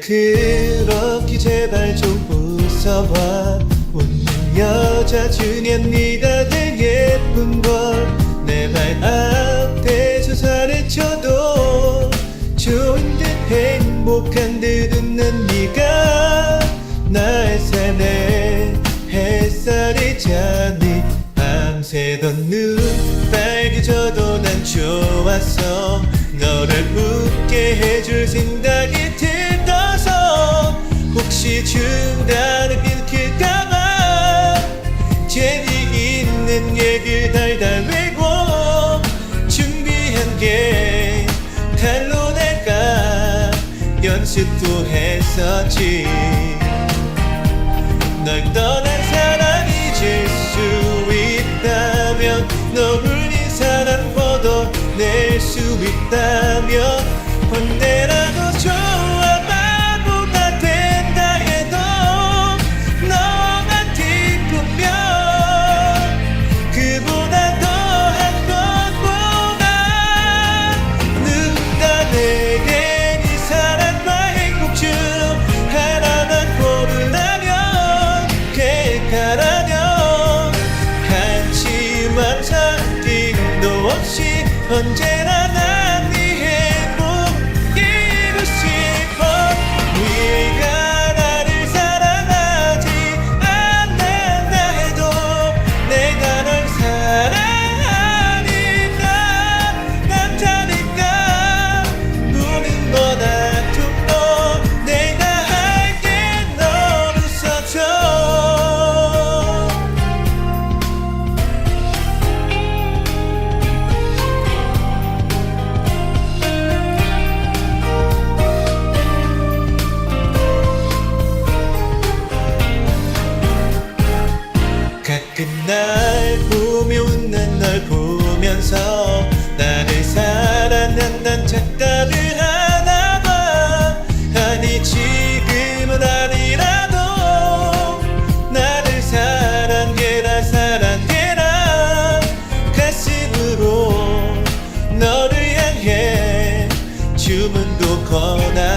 이렇게 제발 좀 웃어봐. 웃는 여자 중엔 네가 제일 예쁜 걸 내 발 앞에 조사를 쳐도 좋은 듯 행복한 듯 웃는 네가 나의 삶의 햇살이잖니. 밤새던 눈 빨개져도 난 좋았어 외고 준비한 게 달로 날까 연습도 했었지. 널 떠난 사람 잊을 수 있다면 너 흘린 사랑 걷어낼 수 있다면 언제라 언제나 주문도 거나